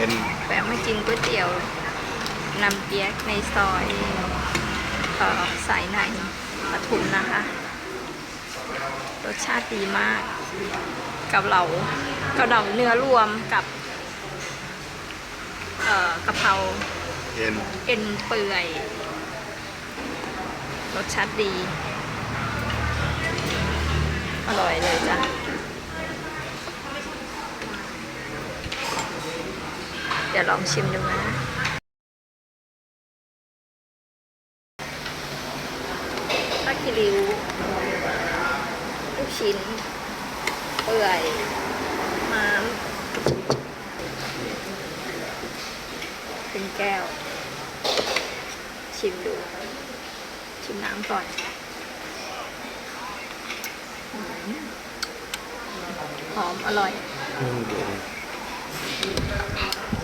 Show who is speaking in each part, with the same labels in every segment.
Speaker 1: กินก๋วยเตี๋ยวน้ำเปี๊ยกในซอยเอ่อสายในปทุมนะคะ รสชาติดีมาก กับเราเกาเหลาเนื้อรวมกับเอ่อกะเพรา
Speaker 2: เอ็น
Speaker 1: เอ็นเปื่อย รสชาติดี อร่อยเลยจ้ะ ดี๋ยวลองชิมดูนะผ้าคิริวลูกชิ้น เปื่อยม้ามเป็นแก้ว ชิมดู ชิมน้ำก่อนหอม อร่อย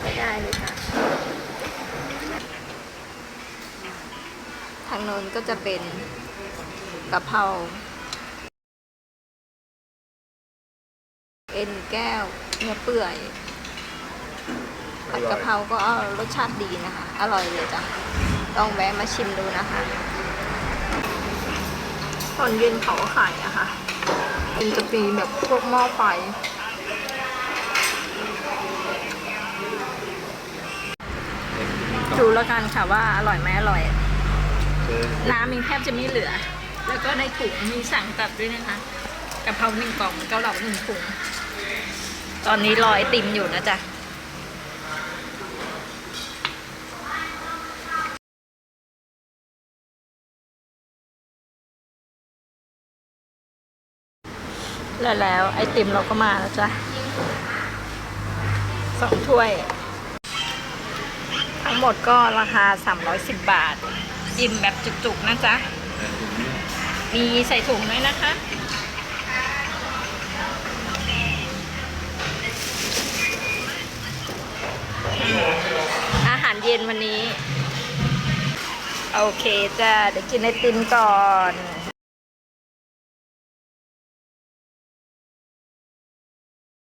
Speaker 1: ไม่ได้เลยค่ะ ทางโน้นก็จะเป็นกะเพราเอ็นแก้วเนื้อเปื่อยผัดกะเพราก็รสชาติดีนะคะ อร่อยเลยจ้ะต้องแวะมาชิมดูนะคะตอนเย็นเขาก็ขายนะคะเป็นจะปีแบบพวกหม้อไฟ ดูแล้วกันค่ะว่าอร่อยไหมอร่อย น้ำมีแทบจะไม่เหลือ แล้วก็ในถุงมีสั่งกลับด้วยนะคะกะเพราหนึ่งกล่องเกาเหลาหนึ่งถุง ตอนนี้รอไอติมอยู่นะจ๊ะแล้วแล้วไอติมเราก็มาแล้วจ้ะสองถ้วยทั้ งหมดก็ราคา 310 บาท อิ่มแบบจุกๆนะจ๊ะ มีใส่ถุงด้วยนะคะ อาหารเย็นวันนี้ โอเคจ้ะ เดี๋ยวกินไอติมก่อน